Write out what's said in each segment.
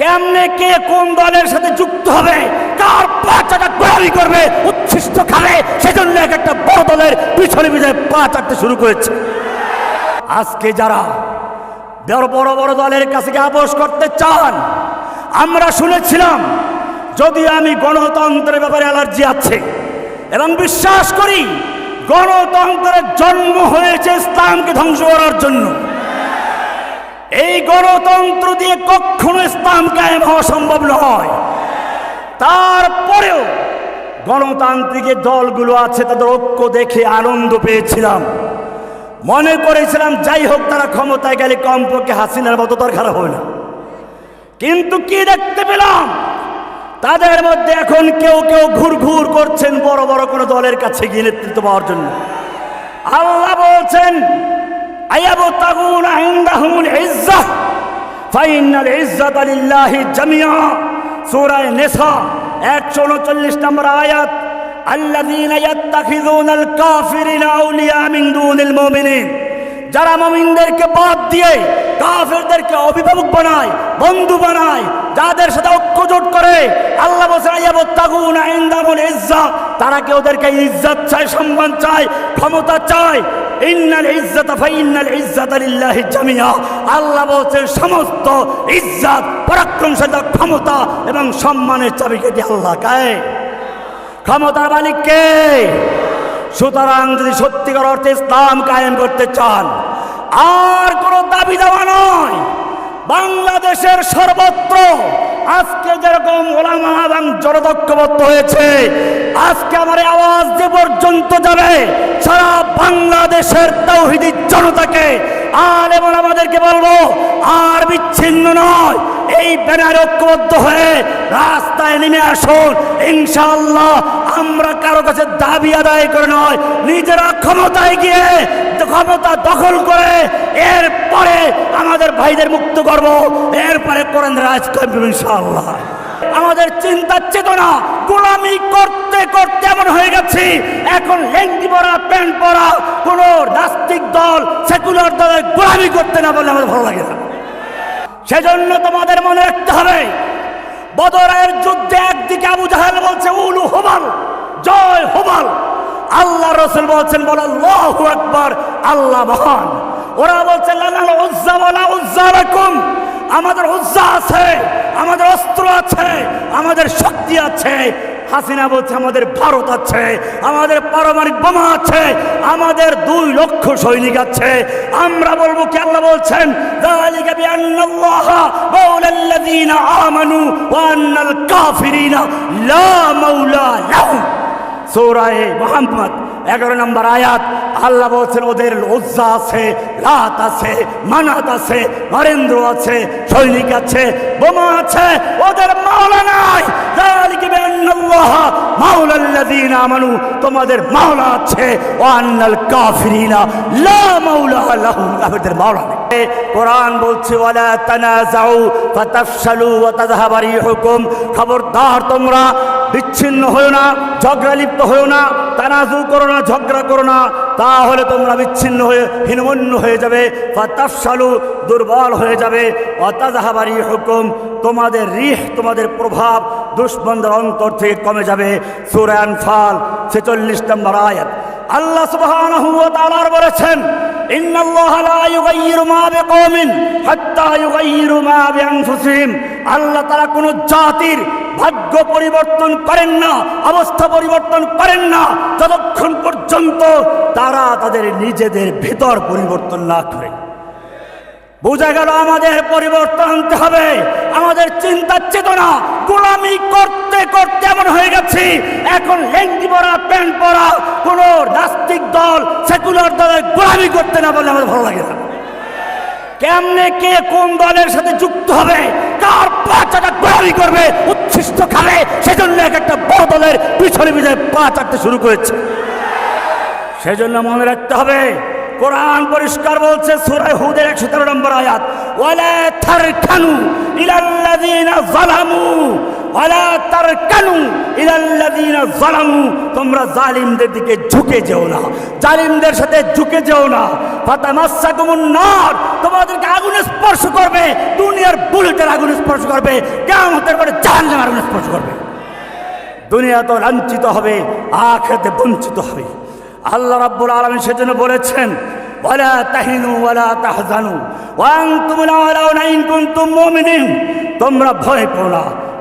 কেমনে কে কোন দলের সাথে যুক্ত হবে? কার পাচাটা গোলামি করবে উচ্ছিষ্ট খাবে সেজন্য এক একটা বড় দলের পিছনে পিছনে পা চাটতে শুরু করেছে। আজকে যারা বড় বড় দলের কাছে আপোষ করতে চান, আমরা শুনেছিলাম, যদি আমি গণতন্ত্রের ব্যাপারে অ্যালার্জি আছে এবং বিশ্বাস করি, গণতন্ত্রের জন্ম হয়েছে ইসলামকে ধ্বংস করার জন্য এই গণতন্ত্র দিয়ে কখনো ইসলাম কায়েম হওয়া সম্ভব নয়। তারপরেও গণতান্ত্রিক দলগুলো আছে, তাদের ঐক্য দেখে আনন্দ পেয়েছিলাম। মনে করেছিলাম, যাই হোক, তারা ক্ষমতায় গেলে কমপক্ষে হাসিনার মতো তোর খারাপ হবে না। কিন্তু কি দেখতে পেলাম? তাদের মধ্যে এখন কেউ কেউ ঘুর ঘুর করছেন বড় বড় কোনো দলের কাছে গিয়ে নেতৃত্ব পাওয়ার জন্য। আল্লাহ বলছেন আয়াবু তাগুন ইজ্জাহ ফাইনাল ইজ্জাত লিল্লাহি জামিয়া। সূরা নিসা 139 নম্বর আয়াত, আল্লাযীনা ইয়াত্তাখিযুনাল কাফিরিনা যারা মুমিনদেরকে বাদ দিয়ে কাফেরদেরকে অভিভাবক বানায়, বন্ধু বানায়, যাদের সাথে ঐক্যজোট করে, আল্লাহ তারা কি ওদেরকে ইজ্জত চায়, সম্মান চায়, ক্ষমতা চায়? ইন্নাল ইজ্জাত ফাইন্নাল ইজ্জাত লিল্লাহি জামিয়া। আল্লাহ বলছেন, সমস্ত ইজ্জত, পরাক্রমশালী ক্ষমতা এবং সম্মানের চাবিকে দিয়ে আল্লাহ কায় ক্ষমতার মালিক কে? সুতরাং যদি সত্যিকার অর্থে ইসলাম কায়েম করতে চান, আর কোনো দাবি দেওয়া নয়, বাংলাদেশের সর্বত্র আজকে যেরকম ওলামা এবং জনদক্ষবদ্ধ হয়েছে, আজকে আমার আওয়াজ যে পর্যন্ত যাবে সারা বাংলাদেশের তৌহিদি জনতাকে আর এবং আমাদেরকে বলব, আর বিচ্ছিন্ন নয়। এই ব্যানারে ঐক্যবদ্ধ হয়ে রাস্তায় নেমে আসুন। ইনশাল্লাহ আমরা কারও কাছে দাবি আদায় করে নয়, নিজেরা ক্ষমতায় গিয়ে ক্ষমতা দখল করে এরপরে আমাদের ভাইদের মুক্ত করব। এরপরে করেন রাজ করব ইনশাআল্লাহ। আমাদের চিন্তা চেতনা গোলামি করতে করতে এমন হয়ে গেছি। এখন লেঙ্গি পরা, প্যান্ট পরা, কোন নাস্তিক দল, সেকুলার দলের গোলামি করতে না বললে আমাদের ভালো লাগে না। সেজন্য তোমাদের মনে রাখতে হবে, বদরের যুদ্ধে একদিকে আবু জাহাল বলছে, উলু হোবাল জয় হোবাল আল্লাহ রসুল বলছেন, বল আল্লাহ আকবর, আল্লাহ মহান। ওরা বলছে উজ্জা বলা আমাদের উজ্জা আছে, আমাদের অস্ত্র আছে, আমাদের শক্তি আছে। হাসিনা বলছে, আমাদের ভারত আছে, আমাদের পারমাণিক বোমা আছে, আমাদের দুই লক্ষ সৈনিক আছে। আমরা বলব কি আল্লাহ বলছেন? আমানু মোহাম্মদ এগারো নম্বর আয়াত, আল্লাহ বলছেন, ওদের লজ্জা আছে, রাত আছে, মানাত আছে, নরেন্দ্র আছে, সৈনিক আছে, বোমা আছে, ওদের মাওলা নাই। তোমাদের মাওলা আছে ও লা কোরআন খবরদার তোমরা বিচ্ছিন্ন হয়েও না, ঝগড়া লিপ্ত হয়েও না তানাজু করো না, ঝগড়া করো না, তাহলে তোমরা বিচ্ছিন্ন হয়ে হীনমন্য হয়ে যাবে, ফাতাফশালু, দুর্বল হয়ে যাবে। অতাজাহাবারি হুকুম, তোমাদের রিহ, তোমাদের প্রভাব দুশ্মনদের অন্তর থেকে কমে যাবে। সুরান ফাল ছেচল্লিশ নম্বর আয়াত। আল্লাহ তাআলা বলেছেন মা বিকওমিন হাত্তা ইউগাইয়িরু মা বিআনফুসিহিম। আল্লাহ তাআলা কোন জাতির ভাগ্য পরিবর্তন করেন না, অবস্থা পরিবর্তন করেন না যতক্ষণ পর্যন্ত তারা তাদের নিজেদের ভেতর পরিবর্তন না করে। বোঝা গেল আমাদের পরিবর্তন আনতে হবে। আমাদের চিন্তা চেতনা গোলামি করতে করতে এমন হয়ে গেছি। এখন লেঙ্গি পরা, প্যান্ট পরা কোন নাস্তিক দল, সেকুলার দলের গোলামি করতে না বলে আমাদের ভালো লাগে না। কেমনে কে কোন দলের সাথে যুক্ত হবে? কার পাচাটা গোলামি করবে? উচ্ছিষ্ট খালে। সেজন্য এক একটা বড় দলের পিছনে পিছনে পা চাটতে শুরু করেছে। সেজন্য মনে রাখতে হবে, কোরআন পরিষ্কার বলছে সুরায় হুদের 113 নম্বর আয়াত, ওয়ালা তারকানু ইলাল্লাযিনা যালামু ওয়ালা তারকানু ইলাল্লাযীনা যালামু, তোমরা জালিমদের দিকে ঝুঁকে যেও না। জালিমদের সাথে ঝুঁকে যেও না। ফাতামাসসাকুমুন নার, তোমাদেরকে আগুনে স্পর্শ করবে, দুনিয়ার বুলেটের আগুনে স্পর্শ করবে, কিয়ামতের পরে জাহান্নামের আগুনে স্পর্শ করবে। দুনিয়া তো লাঞ্ছিত হবে, আখেরাতে বঞ্চিত হবে। আল্লাহ রাব্বুল আলামিন সেজন্য বলেছেন, ওয়ালা তাহিনু ওয়ালা তাহজানু, ওয়া আনতুমুল আলাউনা ইন কুনতুম মুমিনিন। তোমরা ভয় করো না।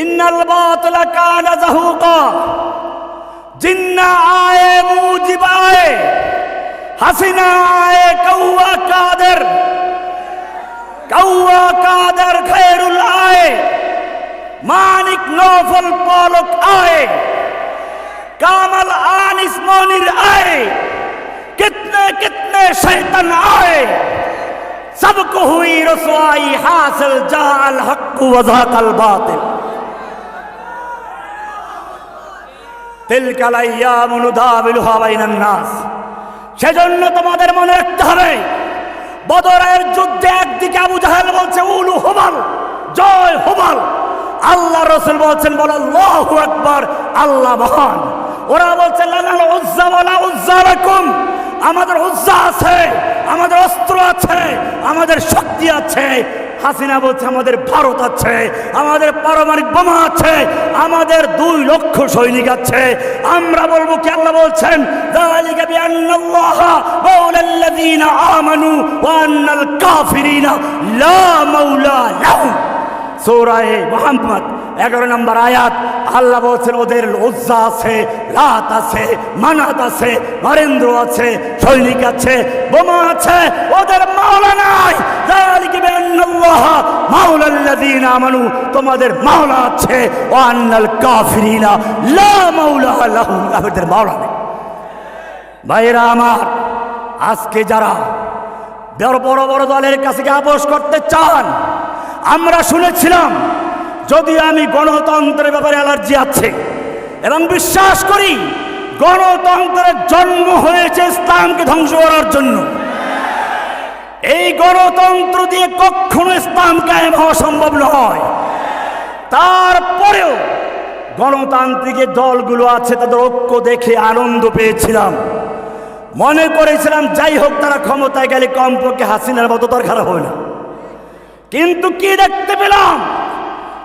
इन अल बातिल कान जहूका जिन्ना आए मूजिब आए हसीना आए कौआ कादर कौआ कादर खैरुल आए मानिक नौफल पालक आए कामल आनिस मोनिर आए कितने कितने शैतन आए सबको हुई रसवाई हासिल जाल हक वजाकल बातिल সেজন্য তোমাদের মনে রাখতে হবে, বদরের যুদ্ধে একদিকে আবু জাহেল বলছে, উলু হোবাল, জয় হোমাল আল্লাহ রসুল বলছেন, বল আকবার, আল্লাহ মহান। ওরা বলছে আমাদের উজ্জা আছে, আমাদের অস্ত্র আছে, আমাদের শক্তি আছে হাসিনা বলছে, আমাদের ভারত আছে, আমাদের পারমারিক বোমা আছে, আমাদের দুই লক্ষ সৈনিক আছে। আমরা বলব কি আল্লাহ বলছেন? আমানু কাফিরিনা লা সৌরায়ে মোহাম্মদ এগারো নম্বর আয়াত, আল্লাহ বলছেন, ওদের লজ্জা আছে, রাত আছে, মানাত আছে, নরেন্দ্র আছে, সৈনিক আছে, বোমা আছে, ওদের মাওলা নাই। আমানু, তোমাদের মাওলা আছে, ও আন্নাল কাফিরিনা, লা মাওলা লাহুম আমাদের মাওলা নেই। ভাইরা আমার, আজকে যারা বড় বড় দলের কাছে আপোষ করতে চান, আমরা শুনেছিলাম যদি আমি গণতন্ত্রের ব্যাপারে অ্যালার্জি আছে, এবং বিশ্বাস করি গণতন্ত্রের জন্ম হয়েছে ইসলামকে ধ্বংস করার জন্য। এই গণতন্ত্র দিয়ে কখনো ইসলাম কায়েম হওয়া সম্ভব নয়। তারপরেও গণতান্ত্রিক দলগুলো আছে, তাদের ঐক্য দেখে আনন্দ পেয়েছিলাম। মনে করেছিলাম, যাই হোক, তারা ক্ষমতায় গেলে কমপক্ষে হাসিনার মতো তার খারাপ হবে না। কিন্তু কি দেখতে পেলাম?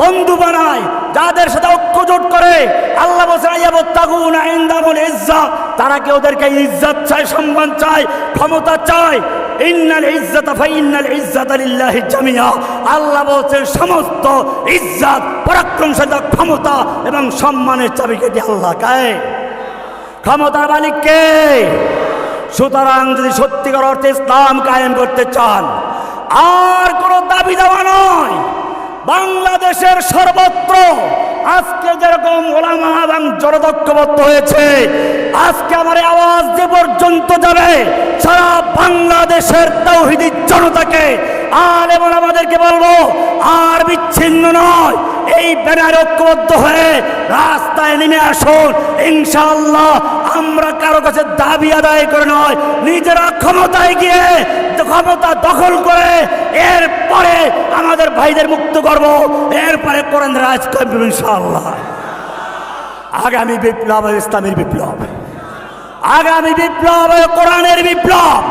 বন্ধু বানায়, যাদের সাথে ঐক্যজোট করে। আল্লাহ ইজ্জাত তারা কি ওদেরকে ইজ্জত চায়, সম্মান চায়, ক্ষমতা চায়? ইন্নাল ইজ্জাত ফাইন্নাল ইজ্জাত লিল্লাহি জামিয়া আল্লাহ বলছেন, সমস্ত ইজ্জত, পরাক্রমশালী ক্ষমতা এবং সম্মানের চাবিকাঠি আল্লাহ কায় ক্ষমতার মালিককে? সুতরাং যদি সত্যিকার অর্থে ইসলাম কায়েম করতে চান, আর কোনো দাবি দেওয়া নয়। বাংলাদেশের সর্বত্র আজকে যেরকম ওলামা এবং জনদক্ষবদ্ধ হয়েছে, আজকে আমার আওয়াজ যে পর্যন্ত যাবে, সারা বাংলাদেশের তৌহিদি জনতাকে আর এবং আমাদেরকে বলব, আর বিচ্ছিন্ন এই ব্যানার ঐক্যবদ্ধ হয়ে রাস্তায় নেমে আসুন। ইনশাআল্লাহ আমরা কারও কাছে দাবি আদায় করে নয়, নিজেরা ক্ষমতায় গিয়ে ক্ষমতা দখল করে এরপরে আমাদের ভাইদের মুক্ত করব। এরপরে কোরআন রাজ করব ইনশাআল্লাহ। আগামী বিপ্লব ইসলামের বিপ্লব। আগামী বিপ্লব কোরআনের বিপ্লব।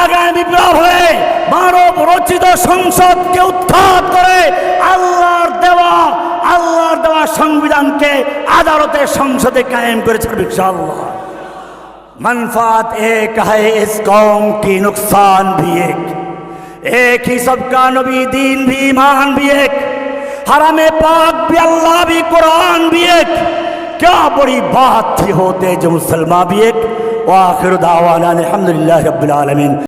আগামী বিপ্লব হয়ে মানব রচিত সংসদকে উৎখাত করে আল্লাহর দেওয়া আল্লাহর দেওয়া সংবিধানকে আদালতে সংসদে কায়েম করে ছাড়বে ইনশাআল্লাহ منفات ایک ہے اس قوم کی نقصان بھی ایک ایک ہی سب کا نبی دین بھی ایمان بھی ایک حرم پاک بھی اللہ بھی قرآن بھی ایک کیا بڑی بات تھی ہوتے جو مسلمان بھی ایک وآخر دعوانا الحمدللہ رب العالمین